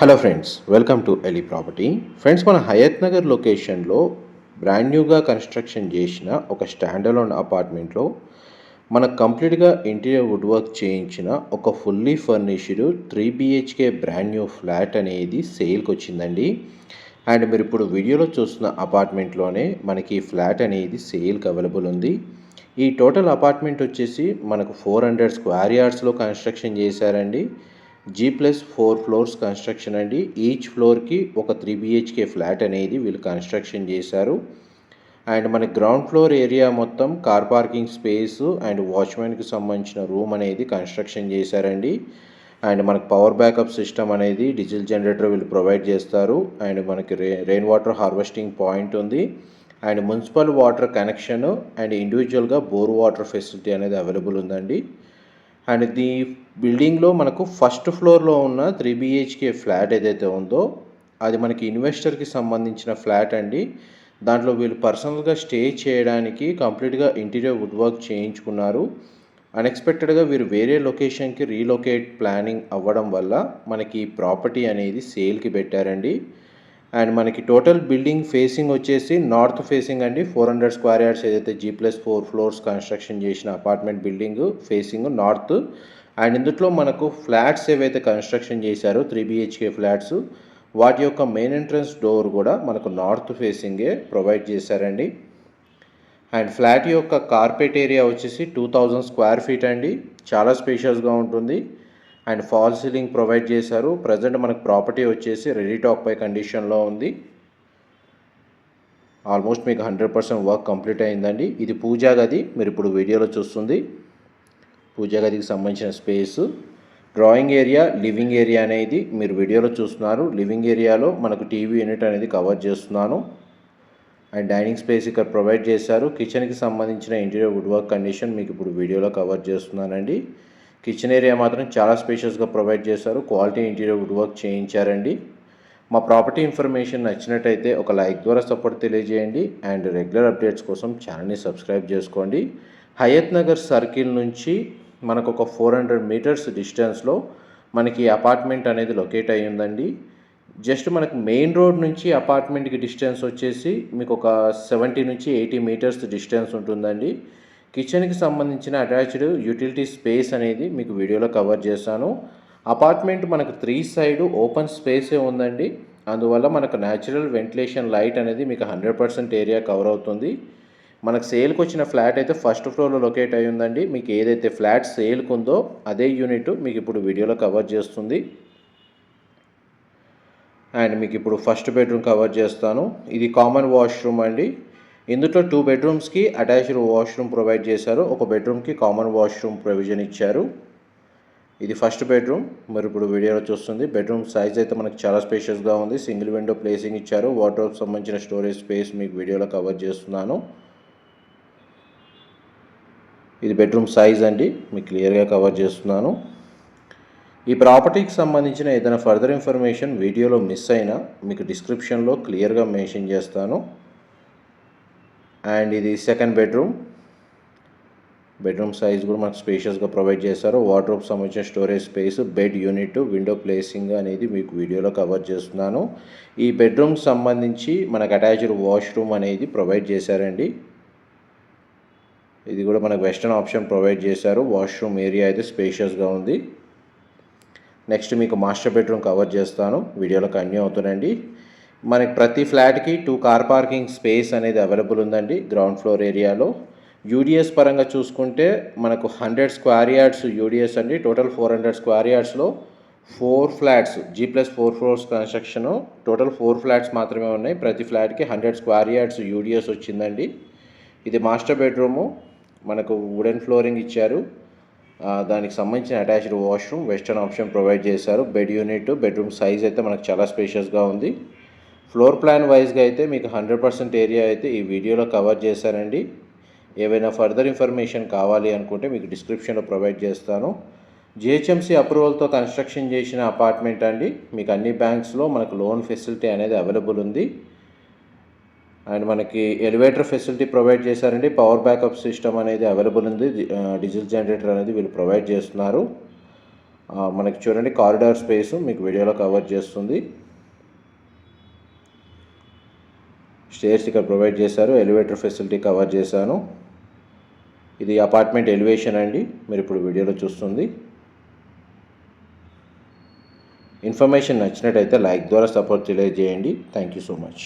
Hello friends welcome to ఎలి property friends మన హయత్ నగర్ లొకేషన్లో బ్రాండ్ న్యూగా కన్స్ట్రక్షన్ చేసిన ఒక స్టాండలోన్ అపార్ట్మెంట్లో మన కంప్లీట్గా ఇంటీరియర్ వుడ్ వర్క్ చేయించిన ఒక fully furnished three BHK brand new flat అనేది సేల్కి వచ్చిందండి. అండ్ మీరు ఇప్పుడు వీడియోలో చూస్తున్న అపార్ట్మెంట్లోనే మనకి ఫ్లాట్ అనేది సేల్కి అవైలబుల్ ఉంది. ఈ టోటల్ అపార్ట్మెంట్ వచ్చేసి మనకు ఫోర్ హండ్రెడ్ స్క్వేర్ యార్డ్స్లో కన్స్ట్రక్షన్ చేశారండి. G plus four floors construction అండి. ఈచ్ ఫ్లోర్కి ఒక త్రీ బిహెచ్కే ఫ్లాట్ అనేది వీళ్ళు కన్స్ట్రక్షన్ చేశారు. అండ్ మన గ్రౌండ్ ఫ్లోర్ ఏరియా మొత్తం కార్ పార్కింగ్ స్పేస్ అండ్ వాచ్మెన్కి సంబంధించిన రూమ్ అనేది కన్స్ట్రక్షన్ చేశారండి. అండ్ మనకు పవర్ బ్యాకప్ సిస్టమ్ అనేది డీజిల్ జనరేటర్ వీళ్ళు ప్రొవైడ్ చేస్తారు. అండ్ మనకి రే రెయిన్ వాటర్ హార్వెస్టింగ్ పాయింట్ ఉంది. And municipal water connection and ఇండివిజువల్గా బోర్ వాటర్ ఫెసిలిటీ అనేది అవైలబుల్ ఉందండి. అండ్ ది బిల్డింగ్లో మనకు ఫస్ట్ ఫ్లోర్లో ఉన్న త్రీ బిహెచ్కే ఫ్లాట్ ఏదైతే ఉందో అది మనకి ఇన్వెస్టర్కి సంబంధించిన ఫ్లాట్ అండి. దాంట్లో వీళ్ళు పర్సనల్గా స్టే చేయడానికి కంప్లీట్గా ఇంటీరియర్ వుడ్ వర్క్ చేయించుకున్నారు. అన్ఎక్స్పెక్టెడ్గా వీరు వేరే లొకేషన్కి రీలొకేట్ ప్లానింగ్ అవ్వడం వల్ల మనకి ప్రాపర్టీ అనేది సేల్కి పెట్టారండి. అండ్ మనకి టోటల్ బిల్డింగ్ ఫేసింగ్ వచ్చేసి నార్త్ ఫేసింగ్ అండి. ఫోర్ హండ్రెడ్ స్క్వేర్ యార్డ్స్ ఏదైతే G plus four floors construction చేసిన apartment building facing north. And ఇందులో మనకు ఫ్లాట్స్ ఏవైతే కన్స్ట్రక్షన్ చేశారో త్రీ బిహెచ్కే ఫ్లాట్స్ వాటి యొక్క మెయిన్ ఎంట్రన్స్ డోర్ కూడా మనకు నార్త్ ఫేసింగే ప్రొవైడ్ చేశారండి. అండ్ ఫ్లాట్ యొక్క కార్పెట్ ఏరియా వచ్చేసి టూ థౌజండ్ స్క్వేర్ ఫీట్ అండి. చాలా స్పేషియస్గా ఉంటుంది. అండ్ ఫాల్ సీలింగ్ ప్రొవైడ్ చేశారు. ప్రజెంట్ మనకు ప్రాపర్టీ వచ్చేసి రెడీ టాక్ పై కండిషన్లో ఉంది. ఆల్మోస్ట్ మీకు హండ్రెడ్ పర్సెంట్ వర్క్ కంప్లీట్ అయిందండి. ఇది పూజా గది మీరు ఇప్పుడు వీడియోలో చూస్తుంది. పూజా గదికి సంబంధించిన space drawing area living area అనేది మీరు వీడియోలో చూస్తున్నారు. లివింగ్ ఏరియాలో మనకు టీవీ యూనిట్ అనేది కవర్ చేస్తున్నాను. అండ్ డైనింగ్ స్పేస్ ఇక్కడ ప్రొవైడ్ చేశారు. కిచెన్కి సంబంధించిన ఇంటీరియర్ వుడ్ వర్క్ కండిషన్ మీకు ఇప్పుడు వీడియోలో కవర్ చేస్తున్నానండి. కిచెన్ ఏరియా మాత్రం చాలా స్పేషియస్గా ప్రొవైడ్ చేశారు. క్వాలిటీ ఇంటీరియర్ వుడ్ వర్క్ చేయించారండి. మా ప్రాపర్టీ ఇన్ఫర్మేషన్ నచ్చినట్టయితే ఒక లైక్ ద్వారా సపోర్ట్ తెలియజేయండి. అండ్ రెగ్యులర్ అప్డేట్స్ కోసం ఛానల్ని సబ్స్క్రైబ్ చేసుకోండి. హయత్ నగర్ సర్కిల్ నుంచి మనకు ఒక ఫోర్ హండ్రెడ్ మీటర్స్ డిస్టెన్స్లో మనకి అపార్ట్మెంట్ అనేది లొకేట్ అయ్యి ఉందండి. జస్ట్ మనకు మెయిన్ రోడ్ నుంచి అపార్ట్మెంట్కి డిస్టెన్స్ వచ్చేసి మీకు ఒక సెవెంటీ నుంచి ఎయిటీ మీటర్స్ డిస్టెన్స్ ఉంటుందండి. కిచెన్కి సంబంధించిన అటాచ్డ్ యూటిలిటీ స్పేస్ అనేది మీకు వీడియోలో కవర్ చేశాను. అపార్ట్మెంట్ మనకు త్రీ సైడ్ ఓపెన్ స్పేసే ఉందండి. అందువల్ల మనకు న్యాచురల్ వెంటిలేషన్ లైట్ అనేది మీకు హండ్రెడ్ పర్సెంట్ ఏరియా కవర్ అవుతుంది. మనకు సేల్కి వచ్చిన ఫ్లాట్ అయితే ఫస్ట్ ఫ్లోర్లో లొకేట్ అయి ఉందండి. మీకు ఏదైతే ఫ్లాట్ సేల్కి ఉందో అదే యూనిట్ మీకు ఇప్పుడు వీడియోలో కవర్ చేస్తుంది. అండ్ మీకు ఇప్పుడు ఫస్ట్ బెడ్రూమ్ కవర్ చేస్తాను. ఇది కామన్ వాష్రూమ్ అండి. ఇందులో టూ బెడ్రూమ్స్కి అటాచ్డ్ వాష్రూమ్ ప్రొవైడ్ చేశారు. ఒక బెడ్రూమ్కి కామన్ వాష్రూమ్ ప్రొవిజన్ ఇచ్చారు. ఇది ఫస్ట్ బెడ్రూమ్ మరి ఇప్పుడు వీడియోలో చూస్తుంది. బెడ్రూమ్ సైజ్ అయితే మనకు చాలా స్పేషియస్గా ఉంది. సింగిల్ విండో ప్లేసింగ్ ఇచ్చారు. వాటర్ సంబంధించిన స్టోరేజ్ స్పేస్ మీకు వీడియోలో కవర్ చేస్తున్నాను. ఇది బెడ్రూమ్ సైజ్ అండి. మీకు క్లియర్గా కవర్ చేస్తున్నాను. ఈ ప్రాపర్టీకి సంబంధించిన ఏదైనా ఫర్దర్ ఇన్ఫర్మేషన్ వీడియోలో మిస్ అయినా మీకు డిస్క్రిప్షన్లో క్లియర్గా మెన్షన్ చేస్తాను. అండ్ ఇది సెకండ్ బెడ్రూమ్. బెడ్రూమ్ సైజ్ కూడా మనకు స్పేషియస్గా ప్రొవైడ్ చేస్తారు వార్డ్రోబ్ సంబంధించిన storage space bed unit window placing అనేది మీకు వీడియోలో కవర్ చేస్తున్నాను. ఈ బెడ్రూమ్ సంబంధించి మనకు అటాచ్డ్ వాష్రూమ్ అనేది ప్రొవైడ్ చేశారండి. ఇది కూడా మనకు వెస్టర్న్ ఆప్షన్ ప్రొవైడ్ చేశారు. వాష్రూమ్ ఏరియా అయితే స్పేషియస్గా ఉంది. నెక్స్ట్ మీకు మాస్టర్ బెడ్రూమ్ కవర్ చేస్తాను. వీడియోలో కంటిన్యూ అవుతుందండి మనకి ప్రతి ఫ్లాట్కి టూ కార్ పార్కింగ్ స్పేస్ అనేది అవైలబుల్ ఉందండి గ్రౌండ్ ఫ్లోర్ ఏరియాలో. యూడిఎస్ పరంగా చూసుకుంటే మనకు హండ్రెడ్ స్క్వేర్ యార్డ్స్ యూడిఎస్ అండి. Total four hundred square యార్డ్స్లో four flats G plus four floors construction total four flats మాత్రమే ఉన్నాయి. ప్రతి ఫ్లాట్కి హండ్రెడ్ స్క్వేర్ యార్డ్స్ యూడిఎస్ వచ్చిందండి. ఇది మాస్టర్ బెడ్రూము మనకు వుడెన్ ఫ్లోరింగ్ ఇచ్చారు. దానికి సంబంధించిన attached washroom western option provide చేశారు. బెడ్ యూనిట్ బెడ్రూమ్ సైజ్ అయితే మనకు చాలా స్పేషియస్గా ఉంది. ఫ్లోర్ ప్లాన్ వైజ్గా అయితే మీకు హండ్రెడ్ పర్సెంట్ ఏరియా అయితే ఈ వీడియోలో కవర్ చేశారండి ఏవైనా ఫర్దర్ ఇన్ఫర్మేషన్ కావాలి అనుకుంటే మీకు డిస్క్రిప్షన్లో ప్రొవైడ్ చేస్తాను. జిహెచ్ఎంసీ అప్రూవల్తో కన్స్ట్రక్షన్ చేసిన అపార్ట్మెంట్ అండి. మీకు అన్ని బ్యాంక్స్లో మనకు లోన్ ఫెసిలిటీ అనేది అవైలబుల్ ఉంది. అండ్ మనకి ఎలివేటర్ ఫెసిలిటీ ప్రొవైడ్ చేశారండి. పవర్ బ్యాకప్ సిస్టమ్ అనేది అవైలబుల్ ఉంది. డీజిల్ జనరేటర్ అనేది వీళ్ళు ప్రొవైడ్ చేస్తున్నారు. మనకి చూడండి కారిడార్ స్పేస్ మీకు వీడియోలో కవర్ చేస్తుంది. స్టేర్స్ ఇక్కడ ప్రొవైడ్ చేశారు ఎలివేటర్ ఫెసిలిటీ కవర్ చేశాను. ఇది అపార్ట్మెంట్ ఎలివేషన్ అండి మీరు ఇప్పుడు వీడియోలో చూస్తుంది. ఇన్ఫర్మేషన్ నచ్చినట్టయితే లైక్ ద్వారా సపోర్ట్ తెలియజేయండి. Thank you so much.